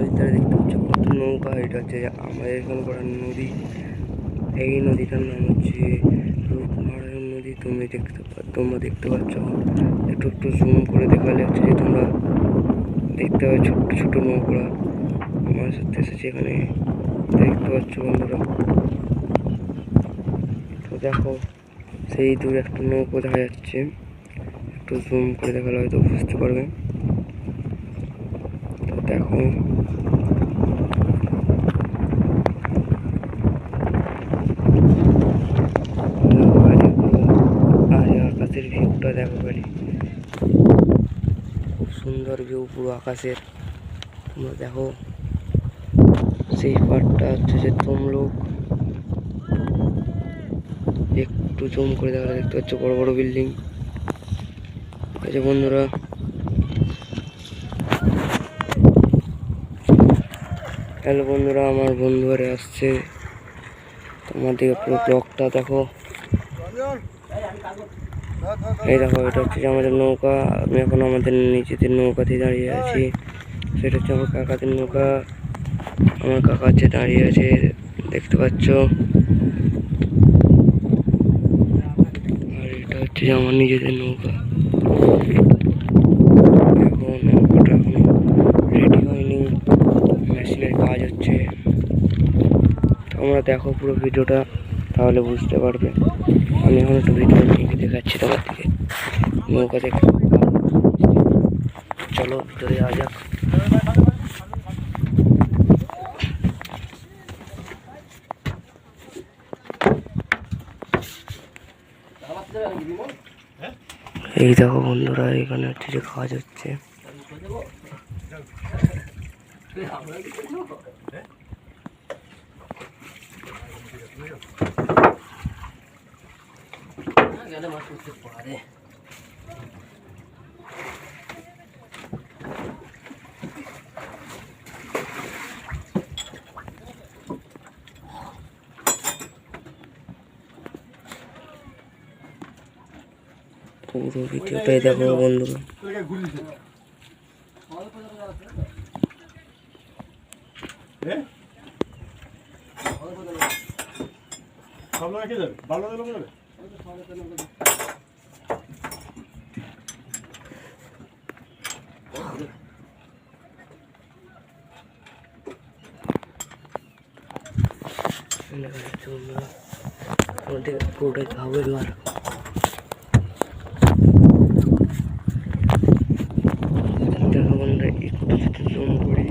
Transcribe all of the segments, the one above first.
নদীর দেখতে পাচ্ছ কত নৌকা, এটা হচ্ছে আমাদের এখানে করা নদী। এই নদীটার নাম হচ্ছে রূপনারায়ণ নদী। তুমি দেখতে তোমরা দেখতে পাচ্ছ। একটু একটু জুম করে দেখালে হচ্ছে যে তোমরা দেখতে পাচ্ছ ছোট্ট ছোট নৌকা মাছ ধরতে এসেছে এখানে। দেখতে পাচ্ছ বন্ধুরা। তো দেখো, সেই দূরে একটা নৌকো দেখা যাচ্ছে। একটু জুম করে দেখালে হয়তো বুঝতে পারবে। দেখো। আকাশের ভিউটা দেখো খালি। খুব সুন্দর ভিউ পুরো আকাশের। তোমরা দেখো, সেই পার্টটা হচ্ছে যে তমলুক। একটু জুম করে দেখা দেখতে পাচ্ছ বড় বড় বিল্ডিং। আছে বন্ধুরা হ্যালো বন্ধুরা, আমার বন্ধু বন্ধুরা আসছে। তোমার দিকে পুরো ব্লগটা দেখো। এই দেখো, এটা হচ্ছে যে আমাদের নৌকা। আমি এখন আমাদের নিজেদের নৌকাতে দাঁড়িয়ে আছি। সেটা হচ্ছে আমার কাকাদের নৌকা। আমার কাকা হচ্ছে দাঁড়িয়ে আছে, দেখতে পাচ্ছ। আর এটা হচ্ছে যে আমার নিজেদের নৌকা এখন নৌকাটা এখনও রেডি হয়নি মেশিনের কাজ হচ্ছে তোমরা দেখো পুরো ভিডিওটা, তাহলে বুঝতে পারবে। আমি এখন একটু ভিডিও নিয়ে দেখাচ্ছি দিকে। নৌকা দেখে চলো, ভিতরে যাওয়া যাক। এই দেখো বন্ধুরা, এখানে হচ্ছে কাজ হচ্ছে। পুরো ভিডিওটাই দেখো বন্ধুরা ভালো রেখে যাবে ভালো যাবে আমাদের পুরোটাই খাব এবার দেখো বন্ধুরা একটু যদি জুম করি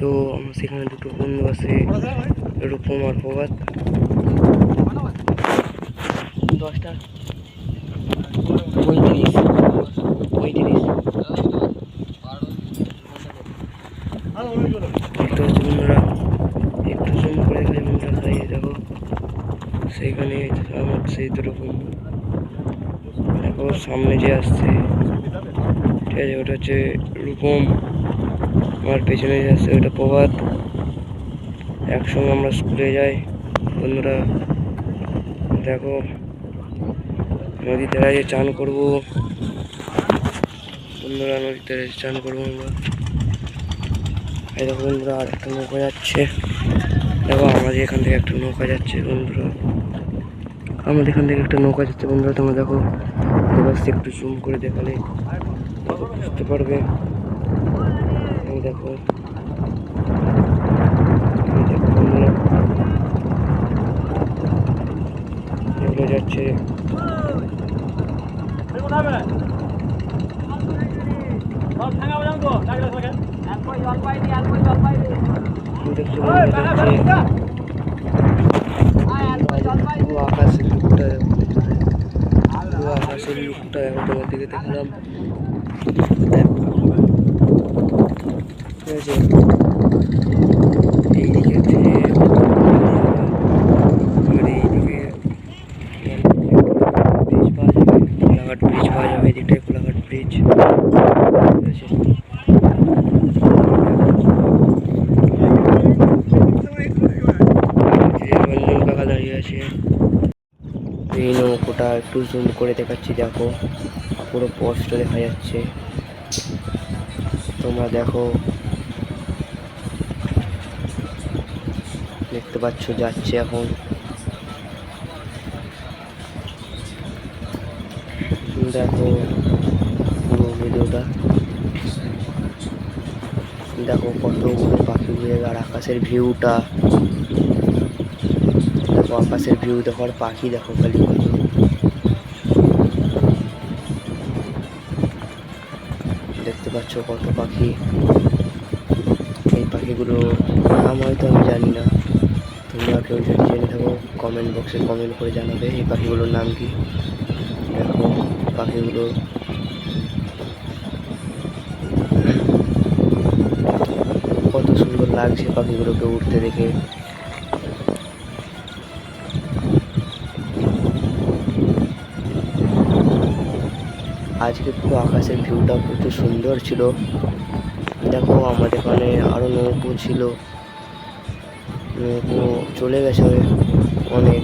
তো আমার সেখানে দুটো বন্ধু আছে রূপম আর প্রভাত দশটা। পঁয়ত্রিশ। পঁয়ত্রিশ। দেখতে বন্ধুরা। একটু জুম করে বন্ধুরা খাইয়ে দেখো। সেইখানে আমার সেই বন্ধু। দেখো, সামনে যে আসছে, ঠিক আছে, ওটা হচ্ছে রূপম। আমার পেছনে যে আসছে, ওটা প্রভাত। একসঙ্গে আমরা স্কুলে যাই। বন্ধুরা, দেখো নদীতে যে চান করব। বন্ধুরা, নদীতে চান করব আমরা। দেখো বন্ধুরা, আর একটা নৌকা যাচ্ছে। দেখো, আমাদের এখান থেকে একটা নৌকা যাচ্ছে বন্ধুরা। আমাদের এখান থেকে একটা নৌকা যাচ্ছে বন্ধুরা, তোমরা দেখো। এবার একটু জুম করে দেখালে দেখো বুঝতে পারবে। দেখো। এগুলো যাচ্ছে দেখছ বন্ধুরা যাচ্ছে পুরো আকাশের লুকটা আকাশের লুকটা দেখো তোমার দিকে দেখলাম দেখো ঠিক আছে এইদিকে হচ্ছে আর এইদিকে ব্রিজ পাওয়া যাবে কোলাঘাট ব্রিজ পাওয়া যাবে এদিকটায় কোলাঘাট ব্রিজ ঠিক আছে যে রঞ্জন কাকা দাঁড়িয়ে আছে নৌকোটা একটু জুম করে দেখাচ্ছি, দেখো। পুরো স্পষ্ট দেখা যাচ্ছে। তোমরা দেখো। দেখতে পাচ্ছ, যাচ্ছে এখন। দেখো পুরো ভিডিওটা। দেখো কতগুলো পাখি উড়ে আর আকাশের ভিউটা দেখো, আকাশের ভিউ দেখো, আর পাখি দেখো খালি। দেখতে পাচ্ছ কত পাখি। এই পাখিগুলো নাম হয়তো আমি জানি না। তোমরা কেউ যদি জেনে থাকো কমেন্ট বক্সে কমেন্ট করে জানাবে এই পাখিগুলোর নাম কি। দেখো, পাখিগুলো। কত সুন্দর লাগছে পাখিগুলোকে উঠতে দেখে। আজকে পুরো আকাশের ভিউটা প্রচুর সুন্দর ছিল। দেখো, আমাদের এখানে আরও নৌকো ছিল। নৌকো চলে গেছে অনেক।